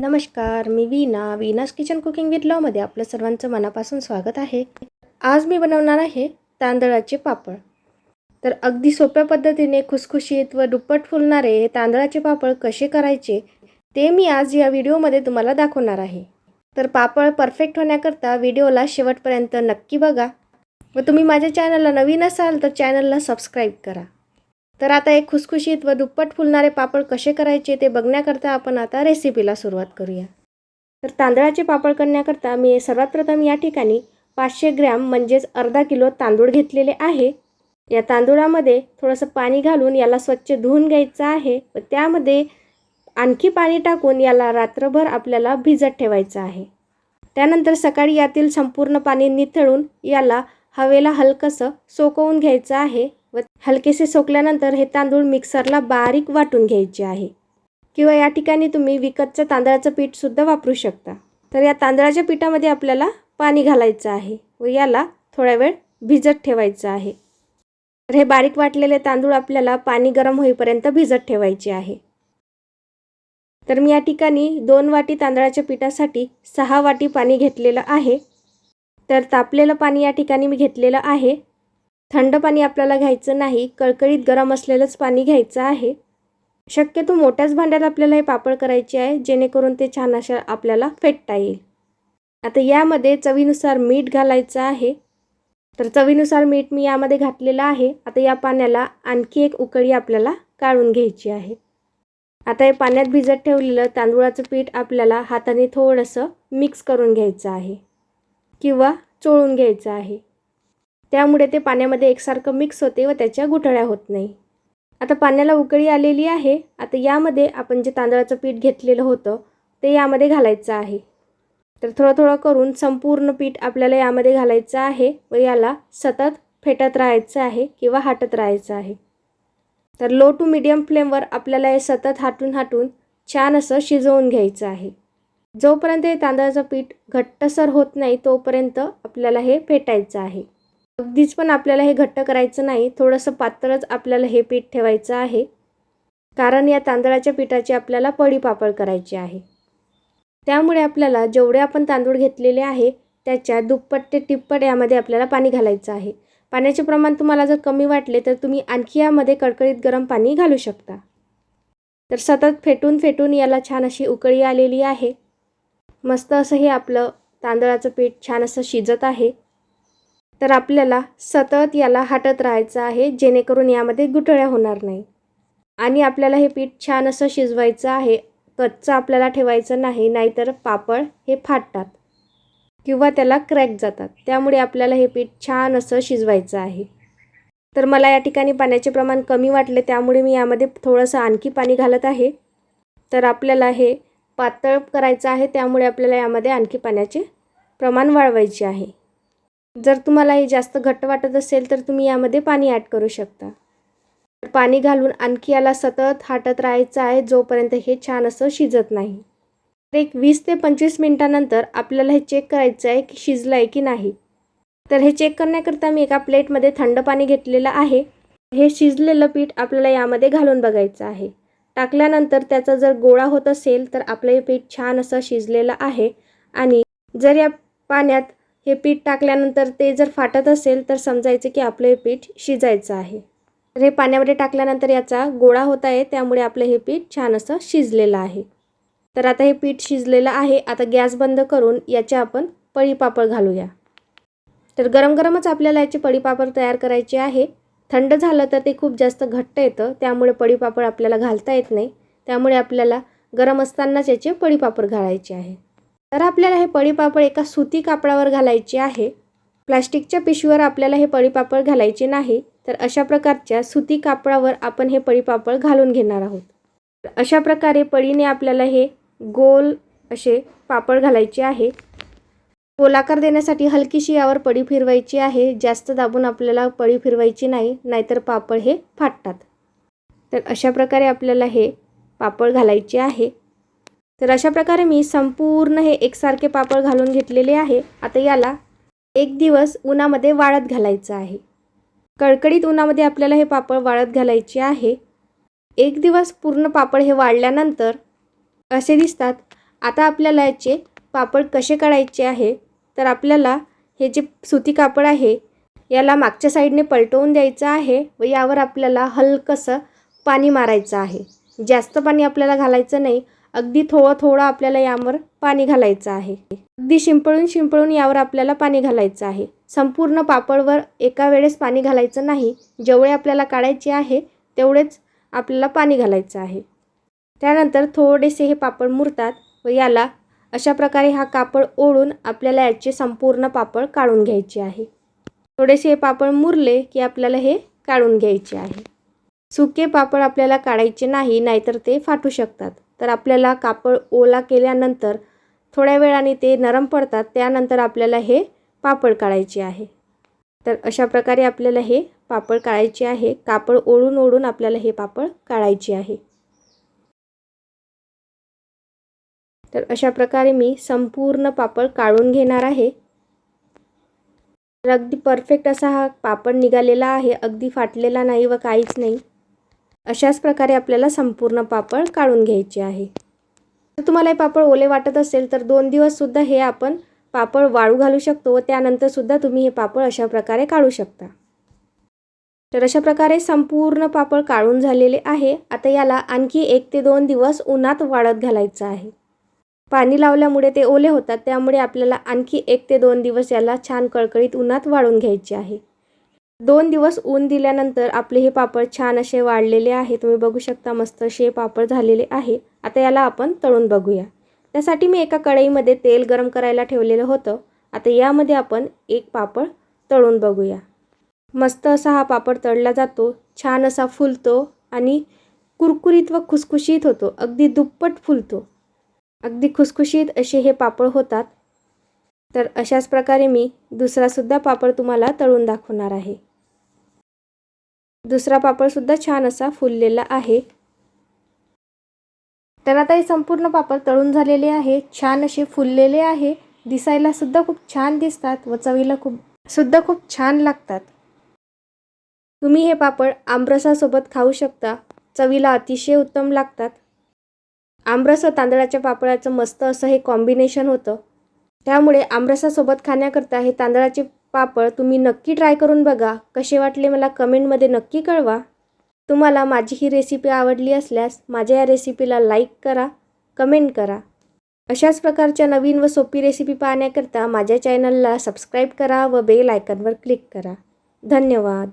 नमस्कार मी Veena Veena's kitchen cooking with लॉमध्ये आपलं सर्वांचं मनापासून स्वागत आहे. आज मी बनवणार आहे तांदळाचे पापड. तर अगदी सोप्या पद्धतीने खुसखुशीत व दुप्पट फुलणारे हे तांदळाचे पापड कसे करायचे ते मी आज या व्हिडिओमध्ये तुम्हाला दाखवणार आहे. तर पापड परफेक्ट होण्याकरता व्हिडिओला शेवटपर्यंत नक्की बघा. व तुम्ही माझ्या चॅनलला नवीन असाल तर चॅनलला सबस्क्राईब करा. तर आता एक खुसखुशीत व दुप्पट फुलणारे पापड कसे करायचे ते बघण्याकरता आपण आता रेसिपीला सुरुवात करूया. तर तांदळाचे पापड करण्याकरता मी सर्वात प्रथम या ठिकाणी पाचशे ग्रॅम म्हणजेच अर्धा किलो तांदूळ घेतलेले आहे. या तांदूळामध्ये थोडंसं पाणी घालून याला स्वच्छ धुवून घ्यायचं आहे व त्यामध्ये आणखी पाणी टाकून याला रात्रभर आपल्याला भिजत ठेवायचं आहे. त्यानंतर सकाळी यातील संपूर्ण पाणी निथळून याला हवेला हलकंसं सोकवून घ्यायचं आहे. व हलकेसे सोकल्यानंतर हे तांदूळ मिक्सरला बारीक वाटून घ्यायचे आहे. किंवा या ठिकाणी तुम्ही विकतचं तांदळाचं पीठसुद्धा वापरू शकता. तर या तांदळाच्या पिठामध्ये आपल्याला पाणी घालायचं आहे व याला थोडा वेळ भिजत ठेवायचं आहे. तर हे बारीक वाटलेले तांदूळ आपल्याला पाणी गरम होईपर्यंत भिजत ठेवायचे आहे. तर मी या ठिकाणी दोन वाटी तांदळाच्या पिठासाठी सहा वाटी पाणी घेतलेलं आहे. तर तापलेलं पाणी या ठिकाणी मी घेतलेलं आहे. थंड पाणी आपल्याला घ्यायचं नाही कळकळीत गरम असलेलंच पाणी घ्यायचं आहे. शक्यतो मोठ्याच भांड्यात आपल्याला हे पापड करायचे आहे जेणेकरून ते छान अशा आपल्याला फेटता येईल. आता यामध्ये चवीनुसार मीठ घालायचं आहे. तर चवीनुसार मीठ मी यामध्ये घातलेलं आहे. आता या पाण्याला आणखी एक उकळी आपल्याला काढून घ्यायची आहे. आता हे पाण्यात भिजत ठेवलेलं तांदूळाचं पीठ आपल्याला हाताने थोडंसं मिक्स करून घ्यायचं आहे. किंवा चोळून घ्यायचं आहे. त्यामुळे ते पाण्यामध्ये एकसारखं मिक्स होते व त्याच्या गुठळ्या होत नाही. आता पाण्याला उकळी आलेली आहे. आता यामध्ये आपण जे तांदळाचं पीठ घेतलेलं होतं ते यामध्ये घालायचं आहे. तर थोडं थोडं करून संपूर्ण पीठ आपल्याला यामध्ये घालायचं आहे व याला सतत फेटत राहायचं आहे किंवा हाटत राहायचं आहे. तर लो टू मिडियम फ्लेमवर आपल्याला हे सतत हाटून हाटून छान असं शिजवून घ्यायचं आहे. जोपर्यंत हे तांदळाचं पीठ घट्टसर होत नाही तोपर्यंत आपल्याला हे फेटायचं आहे. अगदीच पण आपल्याला हे घट्ट करायचं नाही थोडंसं पातळच आपल्याला हे पीठ ठेवायचं आहे. कारण या तांदळाच्या पिठाची आपल्याला पडी पापड करायची आहे. त्यामुळे आपल्याला जेवढे आपण तांदूळ घेतलेले आहे त्याच्या दुप्पट ते तिप्पट यामध्ये आपल्याला पाणी घालायचं आहे. पाण्याचे प्रमाण तुम्हाला जर कमी वाटले तर तुम्ही आणखी यामध्ये कडकडीत गरम पाणी घालू शकता. तर सतत फेटून फेटून याला छान अशी उकळी आलेली आहे. मस्त असं हे आपलं तांदळाचं पीठ छान असं शिजत आहे. तर आपल्याला सतत याला हाटत राहायचं आहे जेणेकरून यामध्ये गुठळ्या होणार नाही. आणि आपल्याला हे पीठ छान असं शिजवायचं आहे कच्चं आपल्याला ठेवायचं नाही नाहीतर पापड हे फाटतात किंवा त्याला क्रॅक जातात. त्यामुळे आपल्याला हे पीठ छान असं शिजवायचं आहे. तर मला या ठिकाणी पाण्याचे प्रमाण कमी वाटले त्यामुळे मी यामध्ये थोडंसं आणखी पाणी घालत आहे. तर आपल्याला हे पातळ करायचं आहे त्यामुळे आपल्याला यामध्ये आणखी पाण्याचे प्रमाण वाढवायचे आहे. जर तुम्हाला हे जास्त घट्ट वाटत असेल तर तुम्ही यामध्ये पाणी ॲड करू शकता. पाणी घालून आणखी याला सतत हाटत राहायचं आहे जोपर्यंत हे छान असं शिजत नाही. तर एक वीस ते पंचवीस मिनटानंतर आपल्याला हे चेक करायचं आहे की शिजलं आहे की नाही. तर हे चेक करण्याकरता मी एका प्लेटमध्ये थंड पाणी घेतलेलं आहे. हे शिजलेलं पीठ आपल्याला यामध्ये घालून बघायचं आहे. टाकल्यानंतर त्याचा जर गोळा होत असेल तर आपलं हे पीठ छान असं शिजलेलं आहे. आणि जर या पाण्यात हे पीठ टाकल्यानंतर ते जर फाटत असेल तर समजायचं की आपलं हे पीठ शिजायचं आहे. तर हे पाण्यामध्ये टाकल्यानंतर याचा गोळा होत आहे त्यामुळे आपलं हे पीठ छान असं शिजलेलं आहे. तर आता हे पीठ शिजलेलं आहे आता गॅस बंद करून याचे आपण पळीपापड घालूया. तर गरम गरमच आपल्याला याचे पळीपापड तयार करायचे आहे. थंड झालं तर ते खूप जास्त घट्ट येतं त्यामुळे पळीपापड आपल्याला घालता येत नाही. त्यामुळे आपल्याला गरम असतानाच याचे पळीपापड घालायचे आहे. तर आपल्याला हे पळीपापड एका सुती कापडावर घालायचे आहे. प्लास्टिकच्या पिशवीवर आपल्याला हे पळीपापड घालायचे नाही. तर अशा प्रकारच्या सुती कापडावर आपण हे पळीपापड घालून घेणार आहोत. अशा प्रकारे पळीने आपल्याला हे गोल असे पापड घालायचे आहे. गोलाकार देण्यासाठी हलकीशी यावर पडी फिरवायची आहे. जास्त दाबून आपल्याला पडी फिरवायची नाही नाहीतर पापड हे फाटतात. तर अशा प्रकारे आपल्याला हे पापड घालायचे आहे. तर अशा प्रकारे मी संपूर्ण हे एकसारखे पापड घालून घेतलेले आहे. आता याला एक दिवस उन्हामध्ये वाळत घालायचं आहे. कडकडीत उन्हामध्ये आपल्याला हे पापड वाळत घालायचे आहे. एक दिवस पूर्ण पापड हे वाळल्यानंतर असे दिसतात आता आपल्याला याचे पापड कसे काढायचे आहे? तर आपल्याला हे जे सुती कापड आहे याला मागच्या साईडने पलटवून द्यायचं आहे व यावर आपल्याला हलकंसं पाणी मारायचं आहे. जास्त पाणी आपल्याला घालायचं नाही अगदी थोडं थोडं आपल्याला यावर पाणी घालायचं आहे. अगदी शिंपळून शिंपळून यावर आपल्याला पाणी घालायचं आहे. संपूर्ण पापडवर एका वेळेस पाणी घालायचं नाही. जेवढे आपल्याला काढायचे आहे तेवढेच आपल्याला पाणी घालायचं आहे. त्यानंतर थोडेसे हे पापड मुरतात व याला अशा प्रकारे हा कापड ओढून आपल्याला याचे संपूर्ण पापड काढून घ्यायचे आहे. थोडेसे हे पापड मुरले की आपल्याला हे काढून घ्यायचे आहे. सुके पापड आपल्याला काढायचे नाही नाहीतर ते फाटू शकतात. तर आपल्याला कापड ओला केल्यानंतर थोड्या वेळाने ते नरम पडतात त्यानंतर आपल्याला हे पापड काढायचे आहे. तर अशा प्रकारे आपल्याला हे पापड काढायचे आहे. कापड ओढून ओढून आपल्याला हे पापड काढायचे आहे. तर अशा प्रकारे मी संपूर्ण पापड काढून घेणार आहे. तर अगदी परफेक्ट असा हा पापड निघालेला आहे. अगदी फाटलेला नाही व काहीच नाही. अशाच प्रकारे आपल्याला संपूर्ण पापड काढून घ्यायचे आहे. जर तुम्हाला हे पापड ओले वाटत असेल तर दोन दिवससुद्धा हे आपण पापड वाळू घालू शकतो व त्यानंतरसुद्धा तुम्ही हे पापड अशा प्रकारे काढू शकता. तर अशा प्रकारे संपूर्ण पापड काढून झालेले आहे. आता याला आणखी एक ते दोन दिवस उन्हात वाळत घालायचं आहे. पाणी लावल्यामुळे ते ओले होतात त्यामुळे आपल्याला आणखी एक ते दोन दिवस याला छान कळकळीत उन्हात वाळून घ्यायचे आहे. दोन दिवस ऊन दिल्यानंतर आपले हे पापड छान असे वाढलेले आहे तुम्ही बघू शकता मस्त असे पापड झालेले आहे. आता याला आपण तळून बघूया. त्यासाठी मी एका कढईमध्ये तेल गरम करायला ठेवलेलं होतं. आता यामध्ये आपण एक पापड तळून बघूया. मस्त असा हा पापड तळला जातो. छान असा फुलतो आणि कुरकुरीत व खुसखुशीत होतो. अगदी दुप्पट फुलतो. अगदी खुसखुशीत असे हे पापड होतात. तर अशाच प्रकारे मी दुसरासुद्धा पापड तुम्हाला तळून दाखवणार आहे. दुसरा पापडसुद्धा छान असा फुललेला आहे. तर आता हे संपूर्ण पापड तळून झालेले आहे. छान असे फुललेले आहे. दिसायला सुद्धा खूप छान दिसतात व चवीला खूप सुद्धा खूप छान लागतात. तुम्ही हे पापड आमरसासोबत खाऊ शकता. चवीला अतिशय उत्तम लागतात. आमरस व तांदळाच्या पापडाचं मस्त असं हे कॉम्बिनेशन होतं. त्यामुळे आमरसासोबत खाण्याकरता हे तांदळाचे पापड तुम्ही नक्की ट्राय करून बघा. कसे वाटले मला कमेंटमध्ये नक्की कळवा. तुम्हाला माझी ही रेसिपी आवडली असल्यास माझ्या या रेसिपीला लाईक करा कमेंट करा. अशाच प्रकारच्या नवीन व सोपी रेसिपी पाहण्याकरता माझ्या चॅनलला सबस्क्राईब करा व बेल आयकनवर क्लिक करा. धन्यवाद.